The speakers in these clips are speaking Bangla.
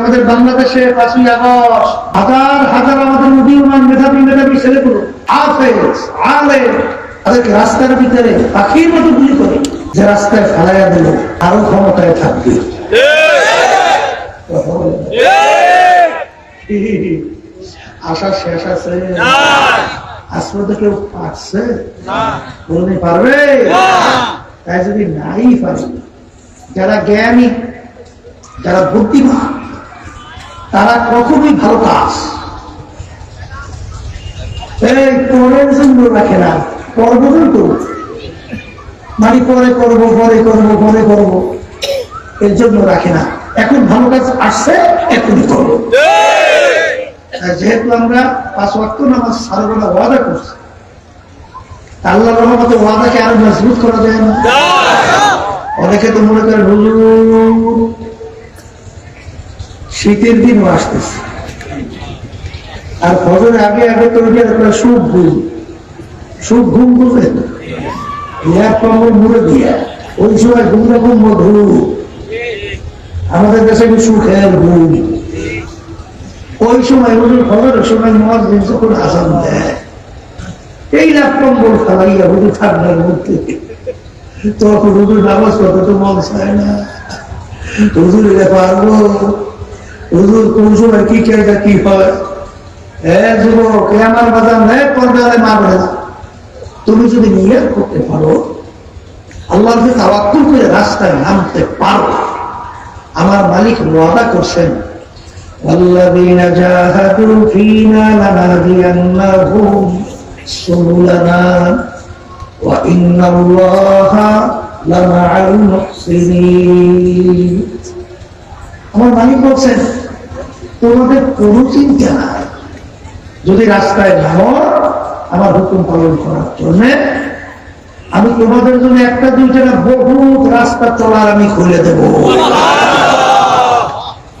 আমাদের বাংলাদেশে পাঁচই আগস্ট হাজার হাজার আমাদের উদীয়মান মেধাবী মেধাবী ছেলেগুলো আফেজ আলে তাদেরকে রাস্তার ভিতরে পাখির মতো গুলি করে, যে রাস্তায় ফেলাইয়া দিল, আরও ক্ষমতায় থাকবে। আশা শেষ আছে? আসলে কেউ পারছে? বলতে পারবে? তাই যদি নাই পারে, যারা জ্ঞানী, যারা বুদ্ধিমান তারা কখনোই ভালো কাজ। এই পরের জন্য রাখে না করব কিন্তু মানে পরে করব পরে করব পরে করব এর জন্য রাখে না। এখন ভালো কাজ আসছে এখনই করব। যেহেতু আমরা পাঁচ ওয়াক্ত নামাজ সারবেলা ওয়াদা করছি আল্লাহ রহমতে ওয়াদাকে আরও মজবুত করা যায় না। অনেকে তো মনে করে হুজুর শীতের দিনও আসতেছে। আর ফজরের আগে আগে তো একটা সুখ ঘুম। সুখ ঘুম বুঝলেন? ওই সময় আমাদের দেশে ওই সময় যখন আসান দেয়, এই হুজুর ঠান্ডার মধ্যে। তখন হুজুর নামাজ পড়তে তো মন চায় না। হুজুর এটা পারব হুজুর কোন সময় কি কেটা কি হয় হ্যাঁ যুবক এ আমার বাজার নেই পর্দারে মারবে না তুমি যদি নিয়ে করতে পারো আল্লাহর যে তাওয়াক্কুল করে রাস্তায় নামতে পারো আমার মালিক ওয়াদা করছেন والذين جاهدوا فينا لنهدينهم سبلنا وإن الله لمع المحسنين আমার মালিক বলছেন তোমাদের কোনো চিন্তা নাই। যদি রাস্তায় নামো আমার হুকুম পালন করার জন্য, আমি তোমাদের জন্য একটা দুইটা না বহুত রাস্তা চলার আমি খুলে দেব।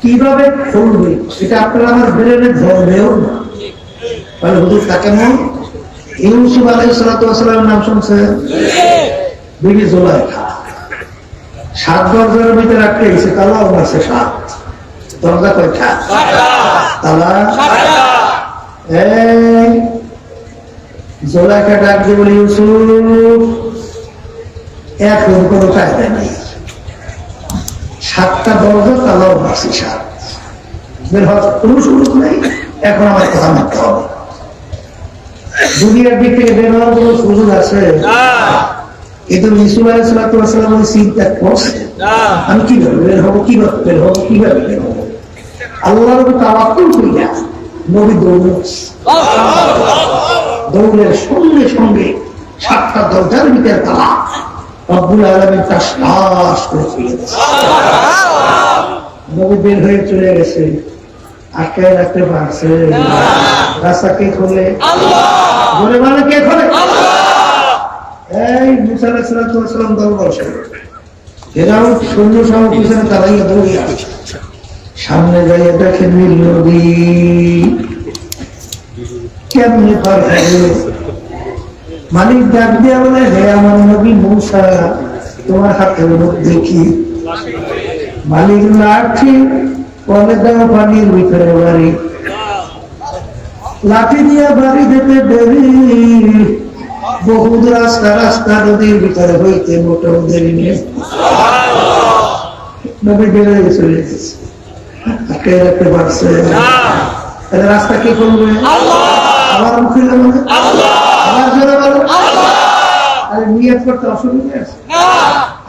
কীভাবে খুলবে, সেটা আপনারা আমার ব্রেনে ধরবেও না। হুজুর তাকে মন, ইউসুফ আলাই সালাতামের নাম শুনছে? বিবি জোলাইখা। সাত দরজার ভিতরে রাখতে গেছে তালাও মারছে সাত। দরজা কয়টা তালা। এই ডাক দিয়ে বলে ইউসুফ এখন কোনো কায়দা নেই সাতটা দরজা তালাও সাত। বের হওয়ার কোনো সুযোগ নেই এখন আমার কথা মানতে হবে। দুনিয়ার দিক থেকে বের হওয়ার কোনো সুযোগ আছে? কিন্তু ইসুল আলাইসালাম চিন্তা করছে। আমি কীভাবে বের হব কীভাবে বের হব কীভাবে বের হব? আল্লাহর উপর তাওয়াক্কুল করি না নবী দৌড় দৌড়ের সঙ্গে সঙ্গে সাতটা দরজার ভিতরে তালা রব্বুল আলমী তার শ্বাস করে ফিরে নবী বের হয়ে চলে গেছে। আটকে রাখতে পারছে। রাস্তা কে খোলে? বলে মানে কে খোলে? এই মুসা আলাইসালাম দল বসে এরাও সৈন্য সহ পিছনে তারাইয়া দৌড়িয়া সামনে যাইয়া দেখেন নদী কেমনে মালিক ডাক দিয়া বলে, হে আমার নবী মূসা, তোমার হাতের মধ্যে কি? মালিক লাঠি বলে, দাও পানির ভিতরে বাড়ি। লাঠি দিয়া বাড়ি যেতে দেরি। বহুত রাস্তা রাস্তা নদীর ভিতরে হইতে মোটেও দেরি নেই। নদী বেড়ে চলে গেছে। তাকে রাখতে পারছে। তাহলে রাস্তা কে করবে? আমার মুখে যাবে আমার জোরে বলো। আরে নিয়ত করতে অসুবিধা আছে।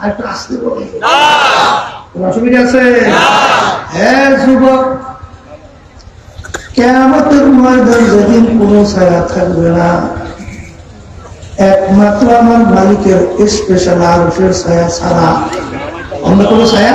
আর একটু আসতে বলে। কোনো অসুবিধা আছে? হ্যাঁ যুবক কেমতের ময়দান যেদিন কোনো ছায়া থাকবে না একমাত্র আমার মালিকের স্পেশাল আরফের ছায়া ছাড়া অন্য কোনো ছায়া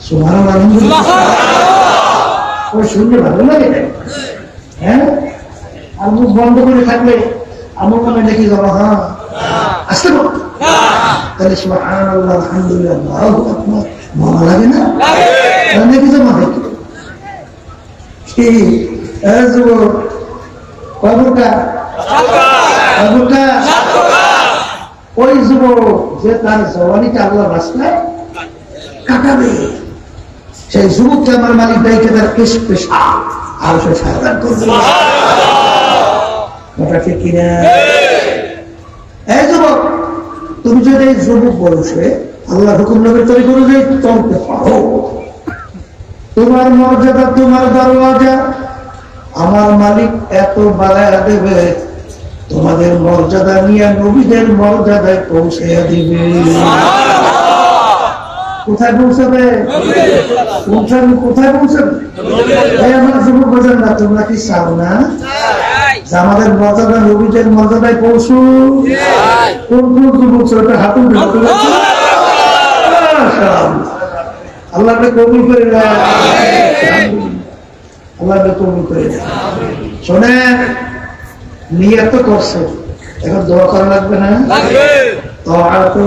আলহামদুলিল্লাহ। ওই শুনলে ভালো লাগে? হ্যাঁ? আর মুখ বন্ধ করে থাকলে আমার মনে দেখি যাব হ্যাঁ? আসতে পারো তাহলে সুবহানাল্লাহ, আলহামদুলিল্লাহ, আল্লাহু আকবার। মজা লাগে না? তাহলে নাকি জমা হয় কি? যুবক কবরটা? কবরটা? ওই যুবক যে তার জওয়ানিটা আল্লাহ রাস্তায় কাটাবে। সেই যুবককে আমার মালিক দায়িত্ব তার কেশ পেশা আর সে সাবধান করবে। কথা ঠিক কিনা? এই যুবক তুমি যদি এই যুবক বয়সে আল্লাহ হুকুম তৈরি করে যে চলতে পারো তোমার মর্যাদা তোমার দরওয়াজা আমার মালিক এত বাড়ায় দেবে তোমাদের মর্যাদা নিয়ে নবীদের মর্যাদায় পৌঁছে দিবে। কোথায় পৌঁছাবে? পৌঁছাবে? কোথায় পৌঁছাবে? এই আমার বোঝেন না তোমরা কি চাও না? আমাদের মর্যাদা রবিদের মর্যাদায় পৌঁছু। কোন কোন যুবক ছেলেটা হাঁটু আল্লাহ কবুল করে না কবুল করে না শোনে নিয়ে তো করছে। এখন দোয়া করা লাগবে না? তো আর তো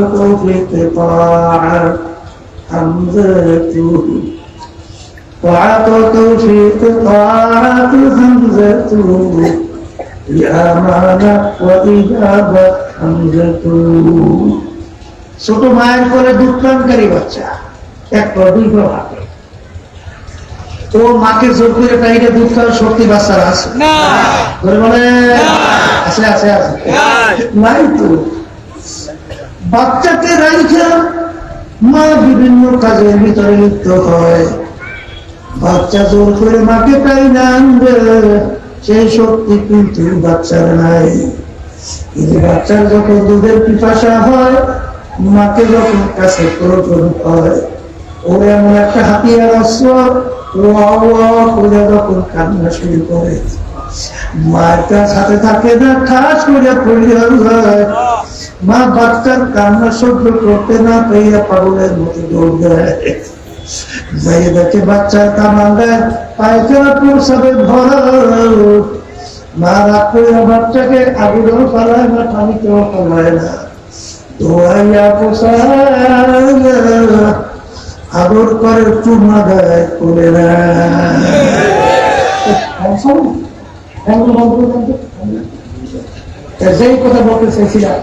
حمزته طاعة توفيق طاعة حمزته يا معنى وإجابة حمزته ছোট মায়ের করে দুধ পানকারী বাচ্চা এক পর দুই পর হাতে ও মাকে জোর করে টাইটে দুধ খাওয়ার শক্তি বাচ্চার আছে ধরে বলে আছে আছে আছে নাই তো বাচ্চাকে রাইখা মা বিভিন্ন কাজের ভিতরে লিপ্ত হয়। বাচ্চা জোর করে মাকে তাই না আনবে, সেই শক্তি কিন্তু বাচ্চার নাই। কিন্তু বাচ্চার যখন দুধের পিপাসা হয়, মাকে যখন কাছে প্রয়োজন হয় ওর এমন একটা হাতিয়ার অস্ত্র ওয়া ওয়া করে যখন কান্না শুরু করে। মায়ের হাতে থাকে না ঠাস করে যায়। মা বাচ্চার কান্না সহ্য করতে না পেয়ে পাগলের মতো দৌড় দেয়। যাই দেখে বাচ্চার কামাঙ্গায় পায়খানা প্রসাবে ভরা মা রাগ করে বাচ্চাকে আগুনও পালায় না পানিতেও পালায় না। দোয়াইয়া পোষায় আদর করে চুমা দেয় করে না যেই কথা বলতে চাইছিলাম